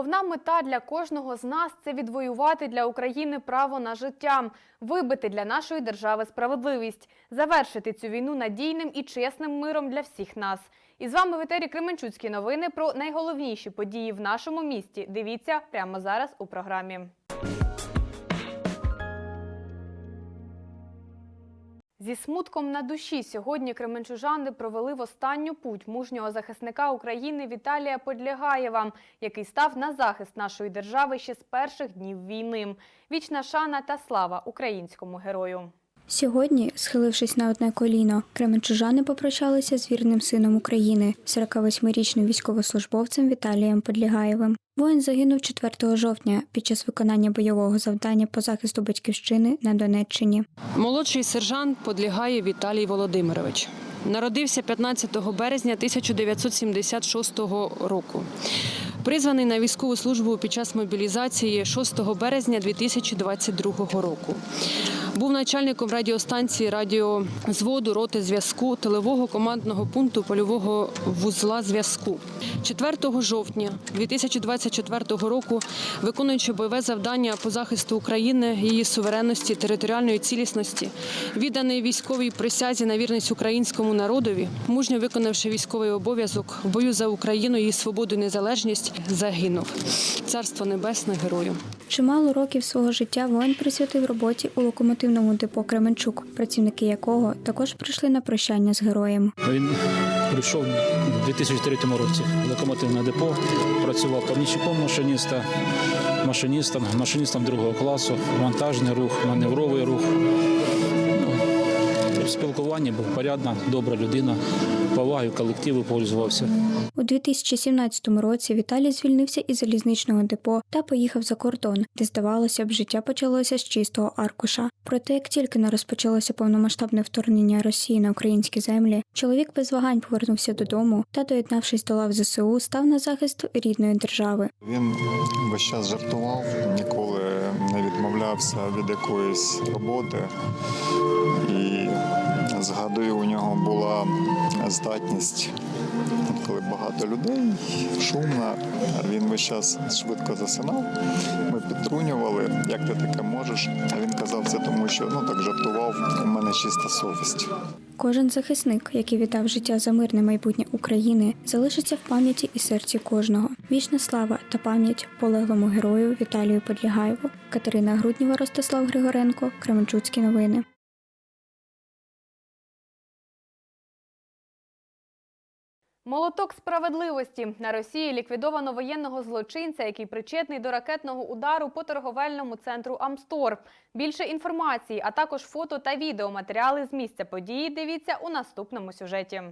Головна мета для кожного з нас це відвоювати для України право на життя, вибити для нашої держави справедливість, завершити цю війну надійним і чесним миром для всіх нас. І з вами в етері Кременчуцькі новини про найголовніші події в нашому місті. Дивіться прямо зараз у програмі. Зі смутком на душі сьогодні кременчужани провели в останню путь мужнього захисника України Віталія Подлягаєва, який став на захист нашої держави ще з перших днів війни. Вічна шана та слава українському герою. Сьогодні, схилившись на одне коліно, кременчужани попрощалися з вірним сином України, 48-річним військовослужбовцем Віталієм Подлігаєвим. Воїн загинув 4 жовтня під час виконання бойового завдання по захисту батьківщини на Донеччині. Молодший сержант Подлігає Віталій Володимирович. Народився 15 березня 1976 року. Призваний на військову службу під час мобілізації 6 березня 2022 року. Був начальником радіостанції радіозводу роти зв'язку тилового командного пункту польового вузла зв'язку. 4 жовтня 2024 року, виконуючи бойове завдання по захисту України, її суверенності, територіальної цілісності, відданий військовій присязі на вірність українському народові, мужньо виконавши військовий обов'язок в бою за Україну, її свободу і незалежність, загинув. Царство небесне герою. Чимало років свого життя воїн присвятив роботі у локомотивному депо Кременчук, працівники якого також прийшли на прощання з героєм. Він прийшов у 2003 році локомотивне депо, працював помічником машиніста, машиністом, машиністом другого класу, вантажний рух, маневровий рух. Ну, в спілкуванні був порядна, добра людина, повагою колективу пользувався. У 2017 році Віталій звільнився із залізничного депо та поїхав за кордон, де, здавалося б, життя почалося з чистого аркуша. Проте, як тільки не розпочалося повномасштабне вторгнення Росії на українські землі, чоловік без вагань повернувся додому та, доєднавшись до лав ЗСУ, став на захист рідної держави. Він весь час жартував, ніколи не відмовлявся від якоїсь роботи. І згадую, у нього була здатність, коли багато людей, шумно, він весь час швидко засинав. Ми підтрунювали, як ти таке можеш. А він казав це тому, що ну так жартував, у мене чиста совість. Кожен захисник, який віддав життя за мирне майбутнє України, залишиться в пам'яті і серці кожного. Вічна слава та пам'ять полеглому герою Віталію Подлігаєву, Катерина Грудніва, Ростислав Григоренко, Кременчуцькі новини. Молоток справедливості на Росії ліквідовано воєнного злочинця, який причетний до ракетного удару по торговельному центру Амстор. Більше інформації, а також фото та відеоматеріали з місця події. Дивіться у наступному сюжеті.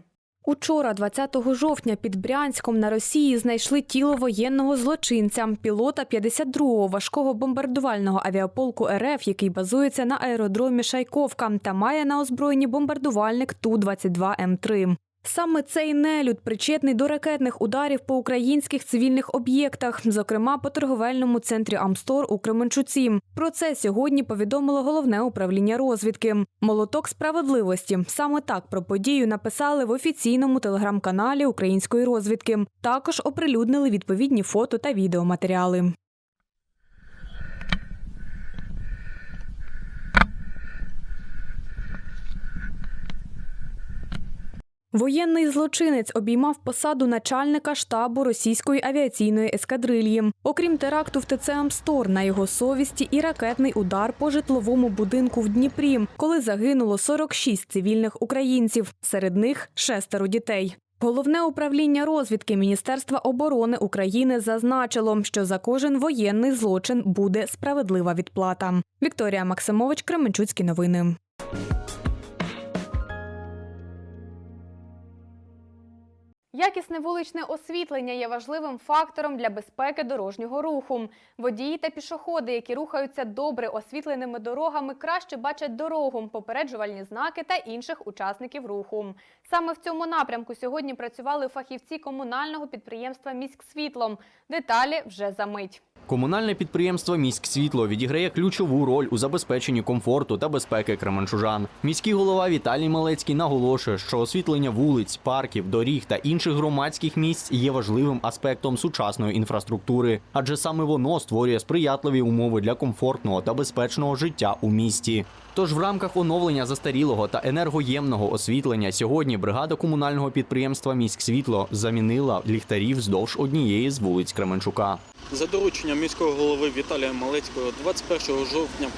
Учора, 20 жовтня, під Брянськом на Росії знайшли тіло воєнного злочинця, пілота 52-го важкого бомбардувального авіаполку РФ, який базується на аеродромі Шайковка та має на озброєнні бомбардувальник Ту-22М3. Саме цей нелюд причетний до ракетних ударів по українських цивільних об'єктах, зокрема по торговельному центрі Амстор у Кременчуці. Про це сьогодні повідомило головне управління розвідки. Молоток справедливості. Саме так про подію написали в офіційному телеграм-каналі української розвідки. Також оприлюднили відповідні фото та відеоматеріали. Воєнний злочинець обіймав посаду начальника штабу російської авіаційної ескадрильї. Окрім теракту в ТЦ Амстор, на його совісті і ракетний удар по житловому будинку в Дніпрі, коли загинуло 46 цивільних українців, серед них шестеро дітей. Головне управління розвідки Міністерства оборони України зазначило, що за кожен воєнний злочин буде справедлива відплата. Вікторія Максимович, Кременчуцькі новини. Якісне вуличне освітлення є важливим фактором для безпеки дорожнього руху. Водії та пішоходи, які рухаються добре освітленими дорогами, краще бачать дорогу, попереджувальні знаки та інших учасників руху. Саме в цьому напрямку сьогодні працювали фахівці комунального підприємства «Міськсвітло». Деталі вже за мить. Комунальне підприємство «Міськсвітло» відіграє ключову роль у забезпеченні комфорту та безпеки кременчужан. Міський голова Віталій Малецький наголошує, що освітлення вулиць, парків, доріг та інших громадських місць є важливим аспектом сучасної інфраструктури, адже саме воно створює сприятливі умови для комфортного та безпечного життя у місті. Тож в рамках оновлення застарілого та енергоємного освітлення сьогодні бригада комунального підприємства «Міськсвітло» замінила ліхтарі вздовж однієї з вулиць Кременчука. За дорученням міського голови Віталія Малецького 21 жовтня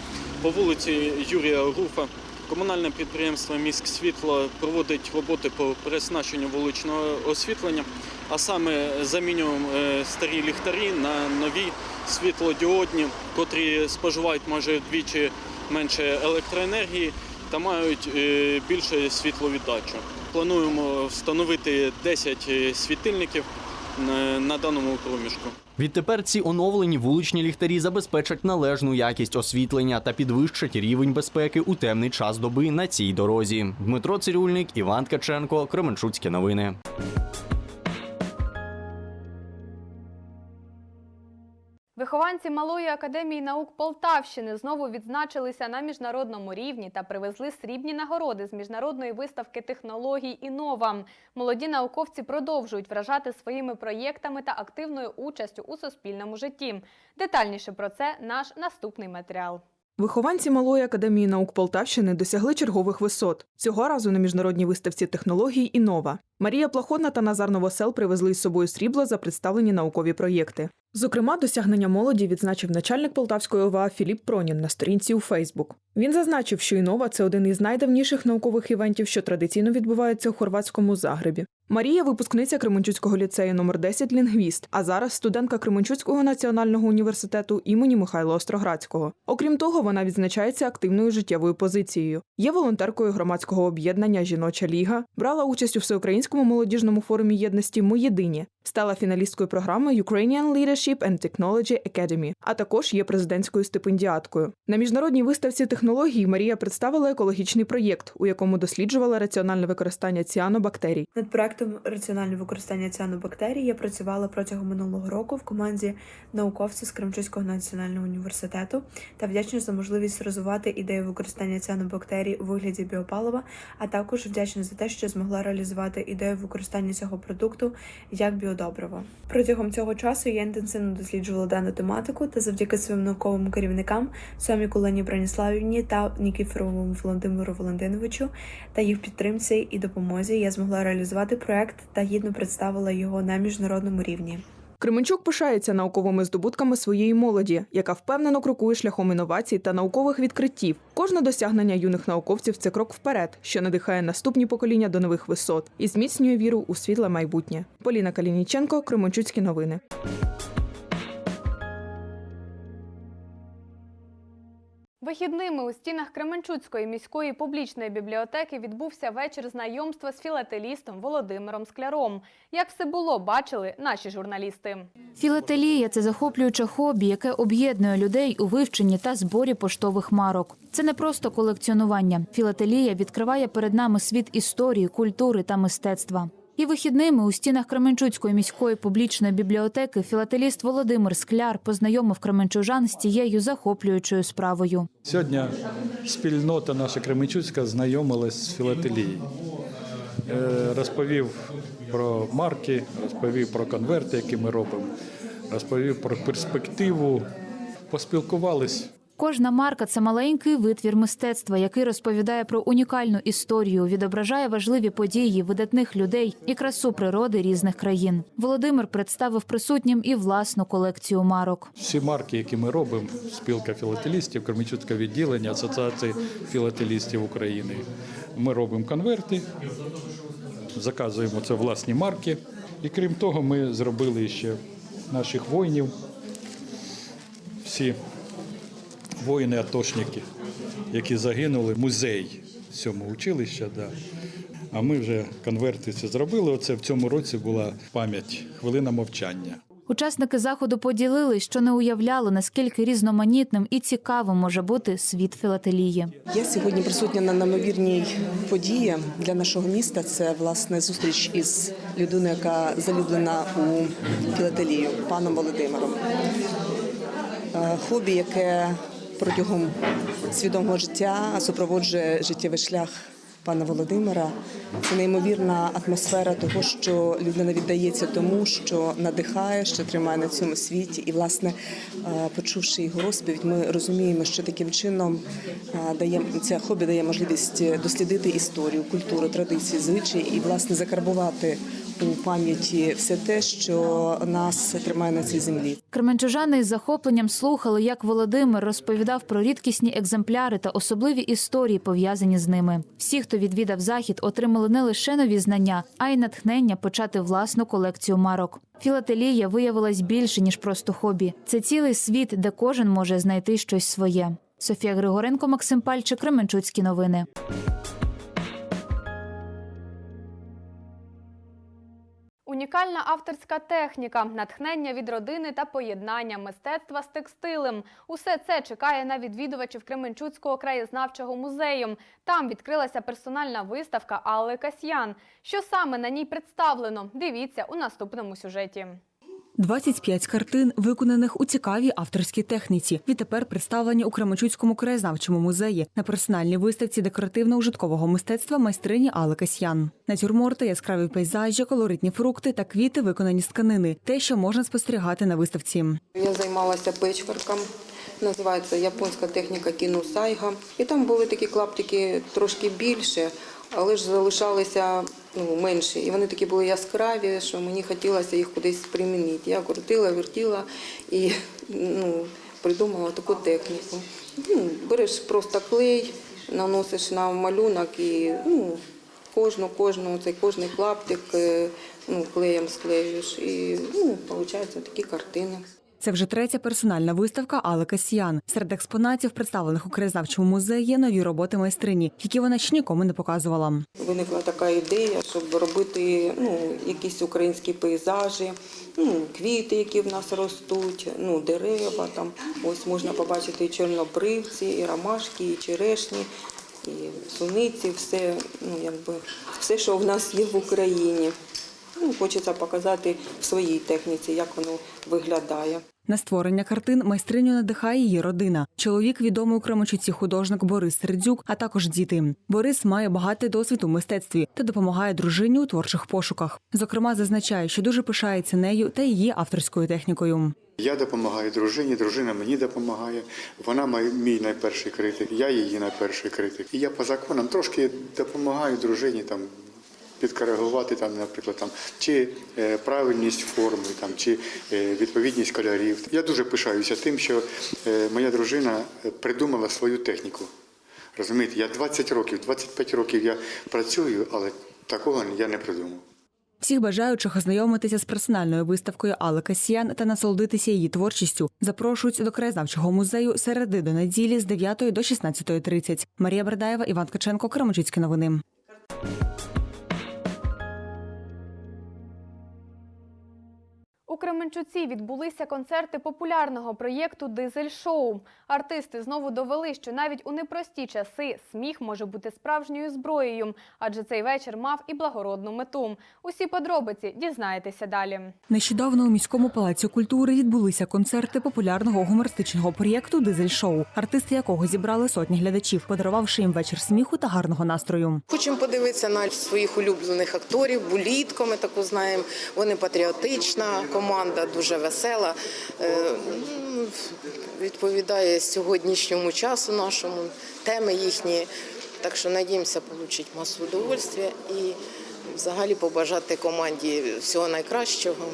по вулиці Юрія Руфа комунальне підприємство Міськ Світло проводить роботи по переснащенню вуличного освітлення, а саме замінюємо е, старі ліхтарі на нові світлодіодні, котрі споживають майже вдвічі менше електроенергії та мають е, більше світловіддачу. Плануємо встановити 10 світильників на- даному проміжку. Відтепер ці оновлені вуличні ліхтарі забезпечать належну якість освітлення та підвищать рівень безпеки у темний час доби на цій дорозі. Дмитро Цирюльник, Іван Ткаченко, Кременчуцькі новини. Вихованці Малої академії наук Полтавщини знову відзначилися на міжнародному рівні та привезли срібні нагороди з міжнародної виставки технологій «Інова». Молоді науковці продовжують вражати своїми проєктами та активною участю у суспільному житті. Детальніше про це наш наступний матеріал. Вихованці Малої академії наук Полтавщини досягли чергових висот. Цього разу на міжнародній виставці технологій «Інова». Марія Плаходна та Назар Новосел привезли з собою срібло за представлені наукові проєкти. Зокрема, досягнення молоді відзначив начальник Полтавської ОВА Філіп Пронін на сторінці у Фейсбук. Він зазначив, що «Інова» – це один із найдавніших наукових івентів, що традиційно відбувається у хорватському Загребі. Марія випускниця Кременчуцького ліцею номер 10 лінгвіст, а зараз студентка Кременчуцького національного університету імені Михайла Остроградського. Окрім того, вона відзначається активною життєвою позицією. Є волонтеркою громадського об'єднання Жіноча ліга, брала участь у всеукраїнському молодіжному форумі єдності Ми єдині, стала фіналісткою програми Ukrainian Leadership and Technology Academy, а також є президентською стипендіаткою. На міжнародній виставці технологій Марія представила екологічний проєкт, у якому досліджувала раціональне використання ціанобактерій. Над проектом раціональне використання ціанобактерій я працювала протягом минулого року в команді науковців з Кремчуцького національного університету та вдячна за можливість розвивати ідею використання ціанобактерій у вигляді біопалива, а також вдячна за те, що змогла реалізувати ідею використання цього продукту як біодобриво. Протягом цього часу я інтенсивно досліджувала дану тематику та завдяки своїм науковим керівникам Соміку Лені Браніславівні та Нікіфоровому Володимиру Валентиновичу та їх підтримці і допомозі я змогла реалізувати проект та гідно представила його на міжнародному рівні. Кременчук пишається науковими здобутками своєї молоді, яка впевнено крокує шляхом інновацій та наукових відкриттів. Кожне досягнення юних науковців це крок вперед, що надихає наступні покоління до нових висот і зміцнює віру у світле майбутнє. Поліна Калініченко, Кременчуцькі новини. Вихідними у стінах Кременчуцької міської публічної бібліотеки відбувся вечір знайомства з філателістом Володимиром Скляром. Як все було, бачили наші журналісти. Філателія це захоплююче хобі, яке об'єднує людей у вивченні та зборі поштових марок. Це не просто колекціонування. Філателія відкриває перед нами світ історії, культури та мистецтва. І вихідними у стінах Кременчуцької міської публічної бібліотеки філателіст Володимир Скляр познайомив кременчужан з цією захоплюючою справою. Сьогодні спільнота наша Кременчуцька знайомилась з філателією. Е, Розповів про марки, розповів про конверти, які ми робимо, розповів про перспективу. Поспілкувались. Кожна марка це маленький витвір мистецтва, який розповідає про унікальну історію, відображає важливі події видатних людей і красу природи різних країн. Володимир представив присутнім і власну колекцію марок. Всі марки, які ми робимо, спілка філателістів, Кременчуцьке відділення Асоціації філателістів України. Ми робимо конверти, заказуємо це власні марки. І крім того, ми зробили ще наших воїнів. Всі воїни-атошники, які загинули, музей цьому училища. Да. А ми вже конверти це зробили. Оце в цьому році була пам'ять, хвилина мовчання. Учасники заходу поділились, що не уявляли, наскільки різноманітним і цікавим може бути світ філателії. Я сьогодні присутня на неймовірній події для нашого міста. Це власне зустріч із людиною, яка залюблена у філателію, паном Володимиром. е, хобі, яке протягом свідомого життя супроводжує життєвий шлях пана Володимира. Це неймовірна атмосфера того, що людина віддається тому, що надихає, що тримає на цьому світі. І, власне, е, почувши його розповідь, ми розуміємо, що таким чином е, дає це хобі дає можливість дослідити історію, культуру, традиції, звичаї і власне закарбувати у пам'яті все те, що нас тримає на цій землі. Кременчужани із захопленням слухали, як Володимир розповідав про рідкісні екземпляри та особливі історії, пов'язані з ними. Всі, хто відвідав захід, отримали не лише нові знання, а й натхнення почати власну колекцію марок. Філателія виявилась більше ніж просто хобі. Це цілий світ, де кожен може знайти щось своє. Софія Григоренко, Максим Пальчик, Кременчуцькі новини. Унікальна авторська техніка, натхнення від родини та поєднання мистецтва з текстилем. Усе це чекає на відвідувачів Кременчуцького краєзнавчого музею. Там відкрилася персональна виставка Алли Касьян. Що саме на ній представлено? Дивіться у наступному сюжеті. 25 картин, виконаних у цікавій авторській техніці. Відтепер представлені у Кременчуцькому краєзнавчому музеї на персональній виставці декоративно-ужиткового мистецтва майстрині Алли Касьян. Натюрморти, яскраві пейзажі, колоритні фрукти та квіти виконані з тканини. Те, що можна спостерігати на виставці. Я займалася печворком. Називається японська техніка кінусайга. І там були такі клаптики трошки більше, але ж залишалися ну, менші. І вони такі були яскраві, що мені хотілося їх кудись примінити. Я крутила, вертіла і ну, придумала таку техніку. Ну, береш просто клей, наносиш на малюнок і ну, кожну, кожну, цей кожний клаптик е, ну, клеєм склеюєш. І ну, виходить такі картини. Це вже третя персональна виставка Алли Касьян. Серед експонатів, представлених у краєзнавчому музеї, нові роботи майстрині, які вона ще нікому не показувала. Виникла така ідея, щоб робити ну, якісь українські пейзажі, ну, квіти, які в нас ростуть, ну, дерева. Там. Ось можна побачити і чорнобривці, і ромашки, і черешні, і суниці, все, ну, якби, все, що в нас є в Україні. Ну, хочеться показати в своїй техніці, як воно виглядає. На створення картин майстриню надихає її родина. Чоловік відомий у Кременчуці художник Борис Сердюк, а також діти. Борис має багатий досвід у мистецтві та допомагає дружині у творчих пошуках. Зокрема, зазначає, що дуже пишається нею та її авторською технікою. Я допомагаю дружині, дружина мені допомагає. Вона мій найперший критик, я її найперший критик. І я по законам трошки допомагаю дружині там. Підкоригувати там, наприклад, там чи е, правильність форми, там чи е, відповідність кольорів. Я дуже пишаюся тим, що е, моя дружина придумала свою техніку. Розумієте, я 20 років, 25 років я працюю, але такого я не придумав. Всіх бажаючих ознайомитися з персональною виставкою Алли Касьян та насолодитися її творчістю запрошують до краєзнавчого музею середи до неділі з 9 до 16.30. Марія Бердаєва, Іван Ткаченко, Кременчуцькі новини. Кременчуці відбулися концерти популярного проєкту Дизель-шоу. Артисти знову довели, що навіть у непрості часи сміх може бути справжньою зброєю, адже цей вечір мав і благородну мету. Усі подробиці дізнаєтеся далі. Нещодавно у міському палаці культури відбулися концерти популярного гумористичного проєкту Дизель-шоу, артисти якого зібрали сотні глядачів, подарувавши їм вечір сміху та гарного настрою. Хочемо подивитися на своїх улюблених акторів, булітко, ми таку знаємо. Вони патріотична команда, дуже весела. Е, Відповідає сьогоднішньому часу нашому, теми їхні. Так що надіємося отримати масу удовольствия і взагалі побажати команді всього найкращого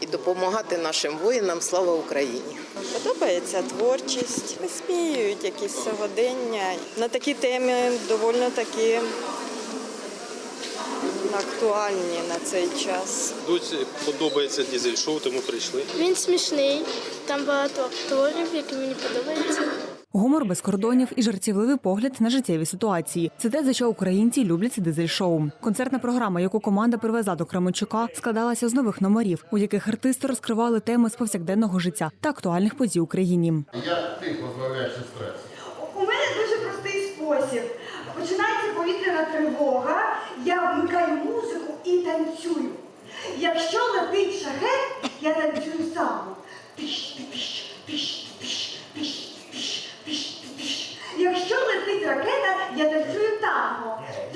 і допомагати нашим воїнам. Слава Україні! Подобається творчість, висміюють якісь сьогодення. На такі теми доволі такі актуальні на цей час. Досі подобається дізель-шоу, тому прийшли. Він смішний, там багато акторів, які мені подобаються. Гумор без кордонів і жартівливий погляд на життєві ситуації. Це те, за що українці люблять це дизель-шоу. Концертна програма, яку команда привезла до Кременчука, складалася з нових номерів, у яких артисти розкривали теми з повсякденного життя та актуальних подій Україні. Як ти позбавляєшся стресу? У мене дуже простий спосіб. Починається повітряна тривога, я вмикаю музику і танцюю. Якщо летить шаге, я танцюю сам. Тиш, тиш, тиш, тиш, тиш, тиш, тиш, тиш. Якщо летить ракета, я танцюю танго. Е.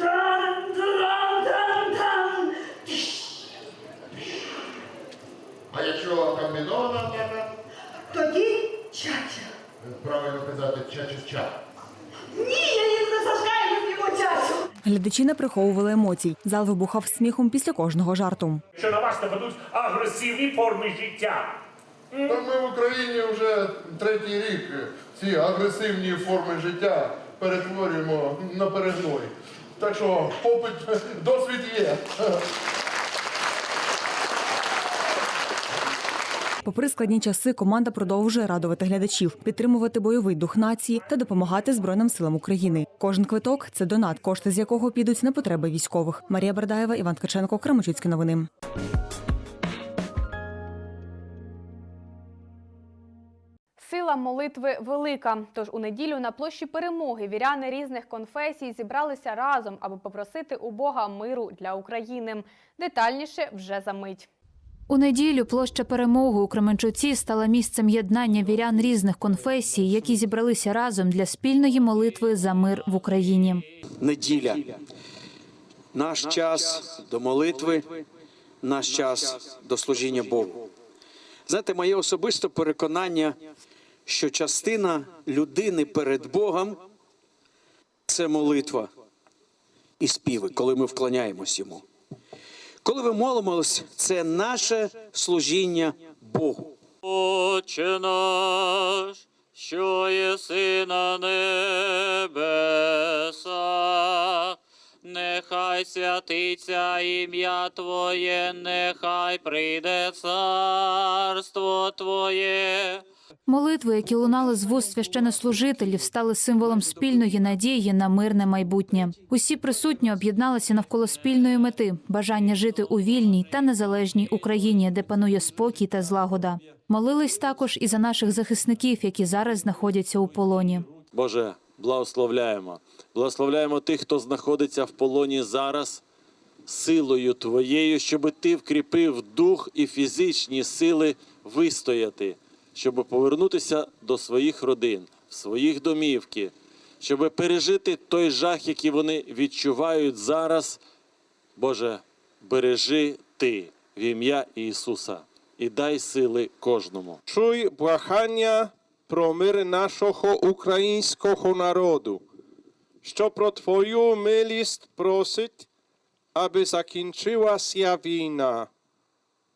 Глядачі не приховували емоцій. Зал вибухав сміхом після кожного жарту. що на вас нападуть агресивні форми життя. Та ми в Україні вже третій рік ці агресивні форми життя перетворюємо на перегной. Так що попит, досвід є. Попри складні часи, команда продовжує радувати глядачів, підтримувати бойовий дух нації та допомагати Збройним силам України. Кожен квиток це донат, кошти з якого підуть на потреби військових. Марія Бердаєва, Іван Ткаченко, Кременчуцькі новини. Сила молитви велика. Тож у неділю на площі перемоги віряни різних конфесій зібралися разом, аби попросити у Бога миру для України. Детальніше вже за мить. У неділю площа перемоги у Кременчуці стала місцем єднання вірян різних конфесій, які зібралися разом для спільної молитви за мир в Україні. неділя. Наш час до молитви, наш час до служіння Богу. Знаєте, моє особисте переконання, що частина людини перед Богом це молитва і співи, коли ми вклоняємось йому. Коли ми молимось, це наше служіння Богу. Отче наш, що єси на небесах, нехай святиться ім'я Твоє, нехай прийде царство Твоє. Молитви, які лунали з вуст священнослужителів, стали символом спільної надії на мирне майбутнє. Усі присутні об'єдналися навколо спільної мети бажання жити у вільній та незалежній Україні, де панує спокій та злагода. Молились також і за наших захисників, які зараз знаходяться у полоні. Боже, благословляємо. Благословляємо тих, хто знаходиться в полоні зараз, силою Твоєю, щоб Ти вкріпив дух і фізичні сили вистояти, щоб повернутися до своїх родин, в своїх домівки, щоб пережити той жах, який вони відчувають зараз. Боже, бережи Ти в ім'я Ісуса і дай сили кожному. Чуй прохання про мир нашого українського народу, що про Твою милість просить, аби закінчилася війна.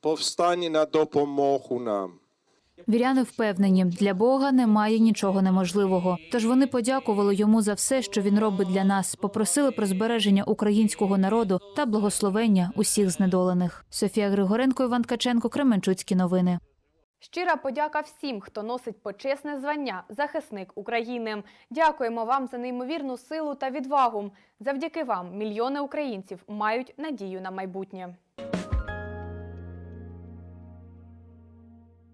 Повстань на допомогу нам. Віряни впевнені, для Бога немає нічого неможливого. Тож вони подякували йому за все, що він робить для нас, попросили про збереження українського народу та благословення усіх знедолених. Софія Григоренко, Іван Ткаченко, Кременчуцькі новини. Щира подяка всім, хто носить почесне звання захисник України. Дякуємо вам за неймовірну силу та відвагу. Завдяки вам мільйони українців мають надію на майбутнє.